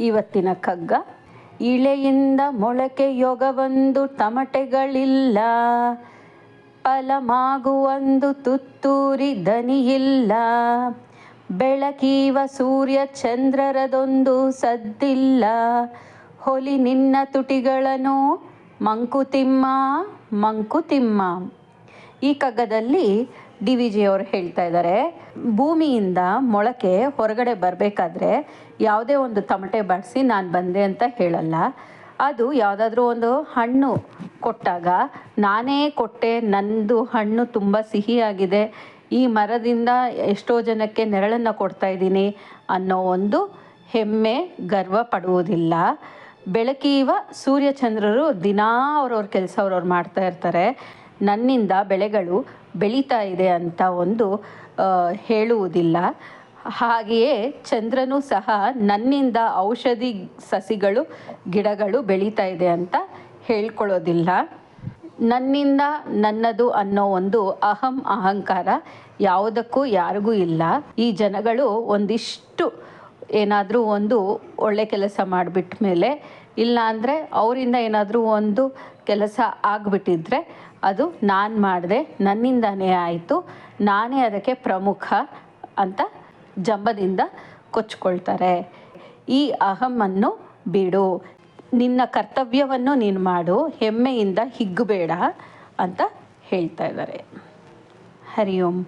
ಇವತ್ತಿನ ಕಗ್ಗ ಇಳೆಯಿಂದ ಮೊಳಕೆ ಯೋಗವೊಂದು ತಮಟೆಗಳಿಲ್ಲ ಫಲಮಾಗುವೊಂದು ತುತ್ತೂರಿ ದನಿಯಿಲ್ಲ, ಬೆಳಕೀವ ಸೂರ್ಯ ಚಂದ್ರರದೊಂದು ಸದ್ದಿಲ್ಲ, ಹೊಲಿ ನಿನ್ನ ತುಟಿಗಳನು ಮಂಕುತಿಮ್ಮ ಮಂಕುತಿಮ್ಮ. ಈ ಕಗ್ಗದಲ್ಲಿ ಡಿ ವಿ ಜಿ ಅವರು ಹೇಳ್ತಾ ಇದ್ದಾರೆ. ಭೂಮಿಯಿಂದ ಮೊಳಕೆ ಹೊರಗಡೆ ಬರಬೇಕಾದ್ರೆ ಯಾವುದೇ ಒಂದು ತಮಟೆ ಬಾಡಿಸಿ ನಾನು ಬಂದೆ ಅಂತ ಹೇಳಲ್ಲ. ಅದು ಯಾವುದಾದ್ರೂ ಒಂದು ಹಣ್ಣು ಕೊಟ್ಟಾಗ ನಾನೇ ಕೊಟ್ಟೆ, ನಂದು ಹಣ್ಣು ತುಂಬ ಸಿಹಿಯಾಗಿದೆ, ಈ ಮರದಿಂದ ಎಷ್ಟೋ ಜನಕ್ಕೆ ನೆರಳನ್ನು ಕೊಡ್ತಾ ಇದ್ದೀನಿ ಅನ್ನೋ ಒಂದು ಹೆಮ್ಮೆ, ಗರ್ವ ಪಡುವುದಿಲ್ಲ. ಬೆಳಕೀವ ಸೂರ್ಯಚಂದ್ರರು ದಿನಾ ಅವ್ರವ್ರ ಕೆಲಸ ಅವ್ರವ್ರು ಮಾಡ್ತಾ ಇರ್ತಾರೆ. ನನ್ನಿಂದ ಬೆಳೆಗಳು ಬೆಳೀತಾ ಇದೆ ಅಂತ ಒಂದು ಹೇಳುವುದಿಲ್ಲ. ಹಾಗೆಯೇ ಚಂದ್ರನು ಸಹ ನನ್ನಿಂದ ಔಷಧಿ ಸಸಿಗಳು, ಗಿಡಗಳು ಬೆಳೀತಾ ಇದೆ ಅಂತ ಹೇಳ್ಕೊಳ್ಳೋದಿಲ್ಲ. ನನ್ನಿಂದ ನನ್ನದು ಅನ್ನೋ ಒಂದು ಅಹಂ, ಅಹಂಕಾರ ಯಾವುದಕ್ಕೂ ಯಾರಿಗೂ ಇಲ್ಲ. ಈ ಜನಗಳು ಒಂದಿಷ್ಟು ಏನಾದರೂ ಒಂದು ಒಳ್ಳೆ ಕೆಲಸ ಮಾಡಿಬಿಟ್ಟ ಮೇಲೆ, ಇಲ್ಲ ಅವರಿಂದ ಏನಾದರೂ ಒಂದು ಕೆಲಸ ಆಗಿಬಿಟ್ಟಿದ್ರೆ ಅದು ನಾನು ಮಾಡಿದೆ, ನನ್ನಿಂದನೇ ಆಯಿತು, ನಾನೇ ಅದಕ್ಕೆ ಪ್ರಮುಖ ಅಂತ ಜಂಬದಿಂದ ಕೊಚ್ಕೊಳ್ತಾರೆ. ಈ ಅಹಮನ್ನು ಬಿಡು, ನಿನ್ನ ಕರ್ತವ್ಯವನ್ನು ನೀನು ಮಾಡು, ಹೆಮ್ಮೆಯಿಂದ ಹಿಗ್ಗಬೇಡ ಅಂತ ಹೇಳ್ತಾ ಇದ್ದಾರೆ. ಹರಿ ಓಂ